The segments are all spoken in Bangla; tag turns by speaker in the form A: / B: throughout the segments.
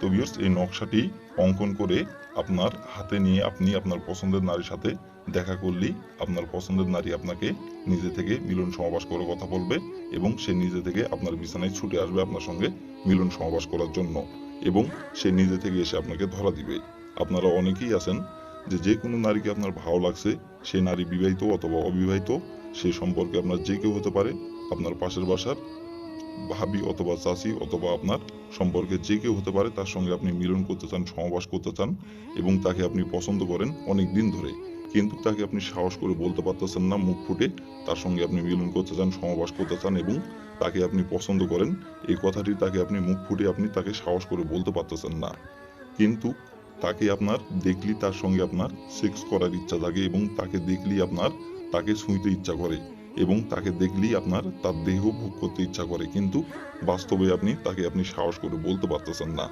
A: তো এই নকশাটি অঙ্কন করে আপনার হাতে নিয়ে আপনি আপনার পছন্দের নারীর সাথে দেখা করলেই আপনার পছন্দের নারী আপনাকে নিজে থেকে মিলন সমাবাস করে কথা বলবে এবং সে নিজে থেকে আপনার বিছানায় ছুটে আসবে আপনার সঙ্গে মিলন সমাবাস করার জন্য এবং সে নিজে থেকে এসে আপনাকে ধরা দিবে। আপনারা অনেকেই আছেন যে যে কোনো নারীকে আপনার ভালো লাগছে সেই নারী বিবাহিত অথবা অবিবাহিত, সে সম্পর্কে আপনার যে কেউ হতে পারে, আপনার পাশের বাসার ভাবি অথবা চাচি অথবা আপনার সম্পর্কে যে কেউ হতে পারে, তার সঙ্গে আপনি মিলন করতে চান সমাবাস করতে চান এবং তাকে আপনি পছন্দ করেন অনেক দিন ধরে। কিন্তু তাকে আপনি সাহস করে বলতে পারতেছেন না, মুখ ফুটে তার সঙ্গে আপনি মিলন করতে চান সমাবাস করতে চান এবং তাকে আপনি পছন্দ করেন, এই কথাটি তাকে আপনি মুখ ফুটে আপনি তাকে সাহস করে বলতে পারতেছেন না। কিন্তু তাকে আপনার দেখলি তার সঙ্গে আপনার সেক্স করার ইচ্ছা জাগে এবং তাকে দেখলি আপনার তাকে ছুঁইতে ইচ্ছা করে। এবং তাকে দেখলেই আপনার তার দেহ ভোগ করতে ইচ্ছা করে। কিন্তু বাস্তবে আপনি তাকে আপনি সাহস করে বলতে পারতেছেন না।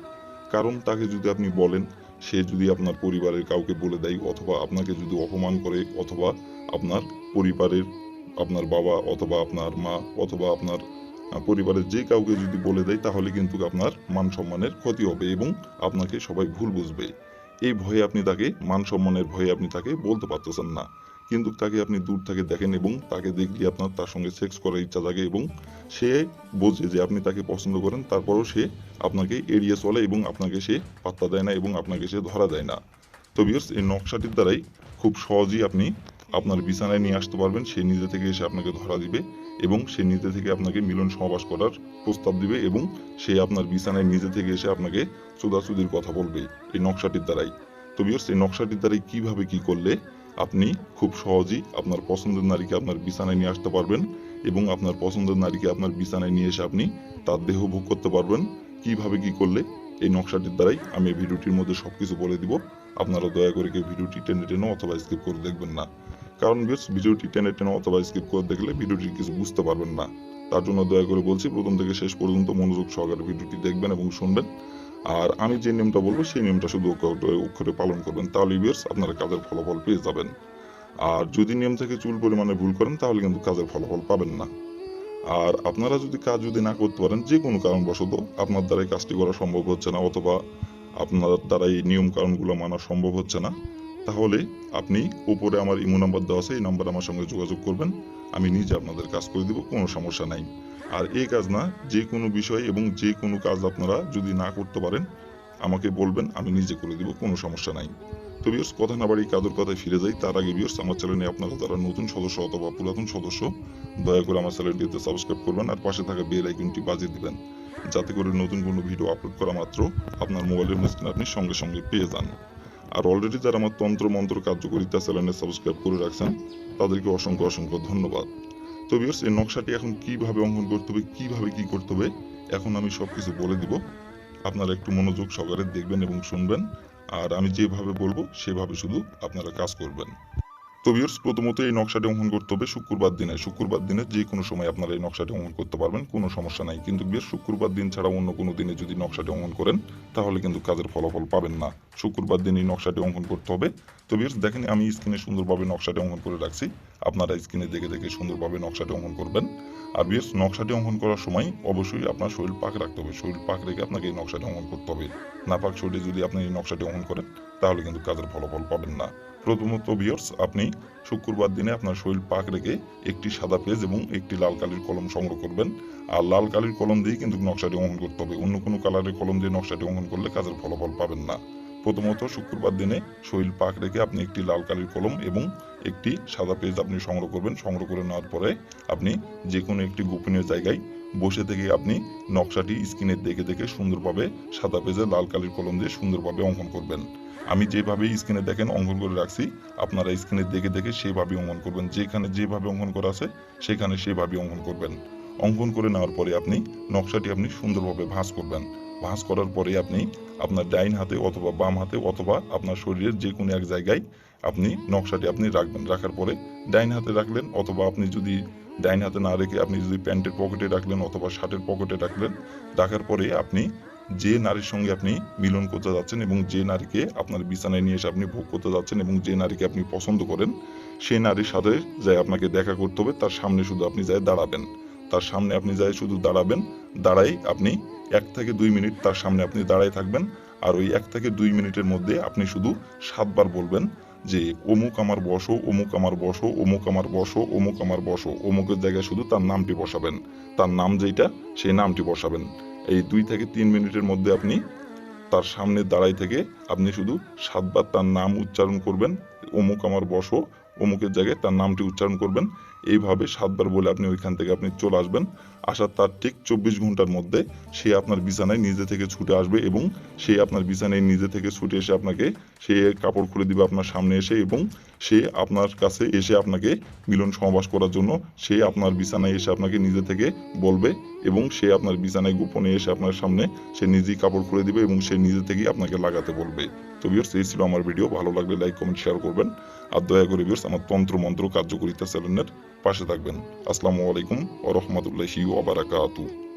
A: কারণ তাকে যদি আপনি বলেন, সে যদি আপনার পরিবারের কাউকে বলে দেয় অথবা আপনাকে যদি অপমান করে অথবা আপনার পরিবারের আপনার বাবা অথবা আপনার মা অথবা আপনার পরিবারের যে কাউকে যদি বলে দেয়, তাহলে কিন্তু আপনার মান সম্মানের ক্ষতি হবে এবং আপনাকে সবাই ভুল বুঝবে। এই ভয়ে আপনি তাকে, মান সম্মানের ভয়ে আপনি তাকে বলতে পারতেছেন না। কিন্তু তাকে আপনি দূর থেকে দেখেন এবং তাকে দেখলে আপনার তার সঙ্গে সেক্স করার ইচ্ছা জাগে এবং সে বোঝে যে আপনি তাকে পছন্দ করেন, তারপরও সে আপনাকে এড়িয়ে চলে এবং আপনাকে সে পাত্তা দেয় না এবং আপনাকে সে ধরা দেয় না। তো বিয়ার্স এই নকশাটির দ্বারাই খুব সহজেই আপনি আপনার বিছানায় নিয়ে আসতে পারবেন, সে নিজে থেকে এসে আপনাকে ধরা দিবে এবং সে নিজে থেকে আপনাকে মিলন সমাবাস করার প্রস্তাব দিবে এবং সে আপনার বিছানায় নিজে থেকে এসে আপনাকে চুদাচুদির কথা বলবে এই নকশাটির দ্বারাই। তো বিয়ার্স এই নকশাটির দ্বারাই কীভাবে কি করলে আপনি খুব সহজেই আপনার পছন্দের নারীকে আপনার বিছানায় নিয়ে আসতে পারবেন এবং আপনার পছন্দের নারীকে আপনার বিছানায় নিয়ে এসে আপনি তার দেহ ভোগ করতে পারবেন। কীভাবে কি করলে এই নকশাটির দ্বারাই আমি ভিডিওটির মধ্যে সবকিছু বলে দিব। আপনারা দয়া করে কেউ ভিডিওটি টেনে টেনে অথবা স্কিপ করে দেখবেন না। কারণ বেশ ভিডিওটি টেনে টেনে অথবা স্কিপ করে দেখলে ভিডিওটি কিছু বুঝতে পারবেন না। তার জন্য দয়া করে বলছি, প্রথম থেকে শেষ পর্যন্ত মনোযোগ সহকারে ভিডিওটি দেখবেন এবং শুনবেন। আর আমি যে নিয়মটা বলব, সেই নিয়মটা শুধু অক্ষরে- পালন করবেন। তাহলে বিয়ার্স আপনারা কাজের ফলাফল পেয়ে যাবেন। আর যদি নিয়ম থেকে চুল পরিমাণে ভুল করেন, তাহলে কিন্তু কাজের ফলাফল পাবেন না। আর আপনারা যদি কাজ যদি না করতে পারেন, যে কোনো কারণবশত আপনার দ্বারাই কাজটি করা সম্ভব হচ্ছে না, অথবা আপনার দ্বারা এই নিয়ম কারণগুলো মানা সম্ভব হচ্ছে না, তাহলে আপনি উপরে আমার ইমো নাম্বার দেওয়া আছে, এই নাম্বার আমার সঙ্গে যোগাযোগ করবেন। আমি নিজে আপনাদের কাজ করে দিব, কোনো সমস্যা নাই। আর এই কাজ না, যে কোনো বিষয় এবং যে কোনো কাজ আপনারা যদি না করতে পারেন, আমাকে বলবেন, আমি নিজে করে দিব, কোনো সমস্যা নাই। তো বিয়র্স কথা না বাড়ি কাজের কথায় ফিরে যাই। তার আগে বিয়র্স আমার চ্যানেলে আপনারা যারা নতুন সদস্য অথবা পুরাতন সদস্য, দয়া করে আমার চ্যানেলটিতে সাবস্ক্রাইব করবেন আর পাশে থাকা বেল আইকনটি বাজিয়ে দিবেন, যাতে করে নতুন কোনো ভিডিও আপলোড করা মাত্র আপনার মোবাইলের স্ক্রিনে আপনি সঙ্গে সঙ্গে পেয়ে যান। আর অলরেডি যারা আমার তন্ত্র মন্ত্র কার্যকরিতা চ্যানেলে সাবস্ক্রাইব করে রাখছেন, তাদেরকে অসংখ্য অসংখ্য ধন্যবাদ। তো বিয়র্স এই নকশাটি এখন কীভাবে অঙ্কন করতে হবে, কীভাবে কি করতে হবে, এখন আমি সব কিছু বলে দিব। আপনারা একটু মনোযোগ সহকারে দেখবেন এবং শুনবেন। আর আমি যেভাবে বলব, সেভাবে শুধু আপনারা কাজ করবেন। তো ভিউয়ার্স, প্রথমত এই নকশাটি অঙ্কন করতে হবে শুক্রবার দিনে। শুক্রবার দিনে যে কোনো সময় আপনারা এই নকশাটি অঙ্কন করতে পারবেন, কোনো সমস্যা নাই। কিন্তু বিয়ের শুক্রবার দিন ছাড়া অন্য কোনো দিনে যদি নকশাটি অঙ্কন করেন, তাহলে কিন্তু কাজের ফলাফল পাবেন না। শুক্রবার দিন এই নকশাটি অঙ্কন করতে হবে। তো ভিউয়ার্স, দেখেন আমি স্ক্রিনে সুন্দরভাবে নকশাটি অঙ্কন করে রাখছি। আপনারা স্ক্রিনে দেখে দেখে সুন্দরভাবে নকশাটি অঙ্কন করবেন। আর বিয়ের নকশাটি অঙ্কন করার সময় অবশ্যই আপনার শরীর পাক রাখতে হবে। শরীর পাক রেখে আপনাকে এই নকশাটি অঙ্কন করতে হবে। না পাক শরীরে যদি আপনি এই নকশাটি অঙ্কন করেন তাহলে কিন্তু কাজের ফলাফল পাবেন না। প্রথমত বিয়ার্স আপনি শুক্রবার দিনে আপনার শরীর পাক রেখে একটি সাদা পেজ এবং একটি লাল কালির কলম সংগ্রহ করবেন। আর লাল কালির কলম দিয়ে কিন্তু নকশাটি অঙ্কন করতে হবে। অন্য কোনো কালারের কলম দিয়ে নকশাটি অঙ্কন করলে কাজের ফলাফল পাবেন না। প্রথমত শুক্রবার দিনে শরীর পাক রেখে আপনি একটি লাল কালির কলম এবং একটি সাদা পেজ আপনি সংগ্রহ করবেন। সংগ্রহ করে নেওয়ার পরে আপনি যে কোনো একটি গোপনীয় জায়গায় বসে থেকে আপনি নকশাটি স্ক্রিনে দেখে দেখে সুন্দরভাবে সাদা পেজে লাল কালির কলম দিয়ে সুন্দরভাবে অঙ্কন করবেন। আমি যেভাবে স্ক্রিনে দেখেন, অঙ্কন করে রাখছি। আপনারা স্ক্রিনে দেখে দেখে সেভাবে অঙ্কন করবেন। যেখানে যেভাবে অঙ্কন করা আছে, সেখানে সেভাবে অঙ্কন করবেন। অঙ্কন করে নেওয়ার পরে আপনি নকশাটি আপনি সুন্দরভাবে ভাঁজ করবেন। ভাঁজ করার পরে আপনি আপনার ডাইন হাতে অথবা বাম হাতে অথবা আপনার শরীরের যে কোনো এক জায়গায় আপনি নকশাটি আপনি রাখবেন। রাখার পরে ডাইন হাতে রাখলেন অথবা আপনি যদি ডাইন হাতে না রেখে আপনি যদি প্যান্টের পকেটে রাখলেন অথবা শার্টের পকেটে রাখলেন, রাখার পরে আপনি যে নারীর সঙ্গে আপনি মিলন করতে যাচ্ছেন এবং যে নারীকে আপনার বিছানায় নিয়ে এসে আপনি ভোগ করতে যাচ্ছেন এবং যে নারীকে আপনি পছন্দ করেন সেই নারীর সাথে যাই আপনাকে দেখা করতে হবে। তার সামনে শুধু আপনি যাই দাঁড়াবেন। তার সামনে আপনি যাই শুধু দাঁড়াবেন, দাঁড়াই আপনি এক থেকে দুই মিনিট তার সামনে আপনি দাঁড়াই থাকবেন আর ওই এক থেকে দুই মিনিটের মধ্যে আপনি শুধু সাতবার বলবেন যে, অমুক আমার বসো, অমুক আমার বসো, অমুক আমার বসো, অমুক আমার বসো। অমুকের জায়গায় শুধু তার নামটি বসাবেন। তার নাম যেটা সেই নামটি বসাবেন। এই দুই থেকে তিন মিনিটের মধ্যে আপনি তার সামনে দাঁড়াই থেকে আপনি শুধু সাতবার তার নাম উচ্চারণ করবেন। অমুক আমার বসো, অমুকের জায়গায় তার নামটি উচ্চারণ করবেন। এইভাবে সাতবার বলে আপনি ওইখান থেকে আপনি চলে আসবেন। আসার তার ঠিক চব্বিশ ঘণ্টার মধ্যে সে আপনার বিছানায় নিজে থেকে ছুটে আসবে এবং সে আপনার বিছানায় নিজে থেকে ছুটে এসে আপনাকে সে কাপড় খুলে দিবে আপনার সামনে এসে এবং সে আপনার কাছে এসে আপনাকে মিলন সমাবাস করার জন্য সে আপনার বিছানায় এসে আপনাকে নিজে থেকে বলবে এবং সে আপনার বিছানায় গোপনে এসে আপনার সামনে সে নিজেই কাপড় খুলে দিবে এবং সে নিজে থেকেই আপনাকে লাগাতে বলবে। তো ভিউয়ার্স এই ছিল আমার ভিডিও ভালো লাগলে লাইক কমেন্ট শেয়ার করবেন। আর দয়া করে ভিউয়ার্স আমার তন্ত্র মন্ত্র কার্যকরিতা চ্যানেলের পাশে থাকবেন। আসসালামু আলাইকুম রাহমাতুল্লাহি ওয়া বারাকাতুহু।